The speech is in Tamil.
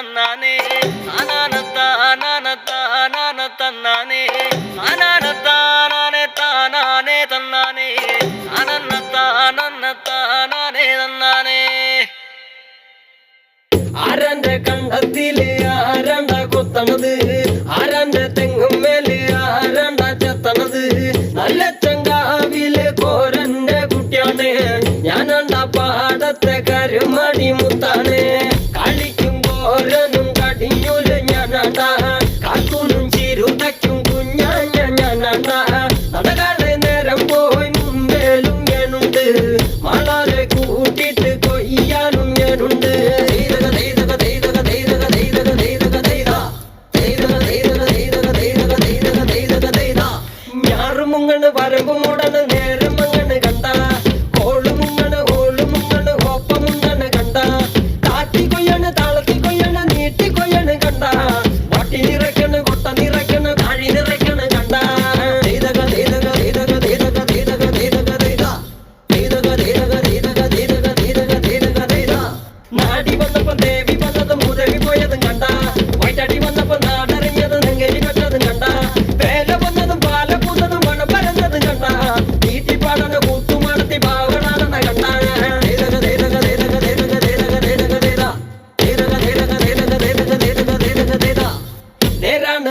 തന്നാനേ. താനാന താനാന തന്നാനേ. താനാന താനാനെ താനാനേ തന്നാനേ. താനന്ന താനന്ന താനാനേ തന്നാനേ. ആരാന്റെ കണ്ടത്തിൽ ആരാണ്ട കൊത്തണത്? ആരാന്റെ തെങ്ങും മേലെ ആരണ്ട ചെത്തണത്? നല്ല ചങ്കാവിലെ കോരന്റെ കുട്ടിയാണ്. ഞാനണ്ട പാടത്തെ കരുമണി മുത്താണ്. நானே கூட்டிட்டு கொய்யானும் எனுண்டு யாரும் உங்கன்னு வரம்பு முடனு நேரம் வந்தப்ப தேவி வந்ததும் உதவி போயதும் கண்டா வைட்டாட்டி வந்தப்ப நான் அறிஞ்சதும் நெங்கேரி பெற்றதும் கண்டா வேலை வந்ததும் பால பூத்ததும் மனம் பறந்ததும் கண்டா நீட்டி பாடன கூத்து மனத்தி பாவனான கண்டா நேரான